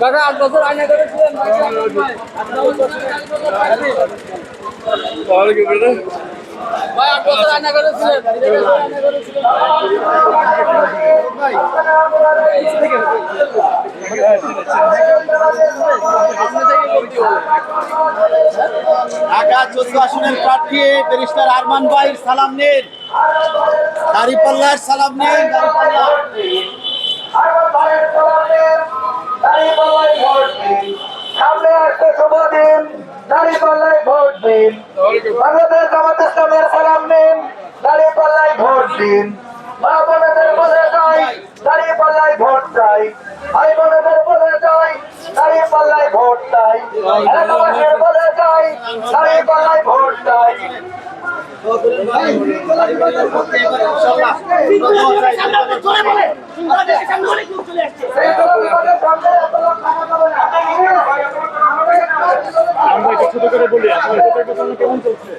কাকা আট বছর আয়না করেছিলেন দাদা ভাই। আট বছর। আয়না করেছিলেন ঢাকা চোদ্দ আসনের প্রার্থী ব্যারিস্টার আরমান ভাই সালাম নিন। দাঁড়িপাল্লার সালাম নিন। দাঁড়িপাল্লা দিন দাঁড়িয়ে পাল্লায় ভোট দিন। বাংলাদেশ জামাত ইসলামের সালাম নিন দাঁড়িয়ে পাল্লায় ভোট দিন। মা বোনেদের বলে যাই দাঁড়িয়ে পাল্লায় ভোট চাই। ভাই বোনেদের বলে যাই দাঁড়িয়ে পাল্লায় ভোট চাই। এলাকাবাসীর বলে যাই দাঁড়িয়ে পাল্লায় ভোট চাই। এই ছোট করে বলি আসলে কেমন চলছে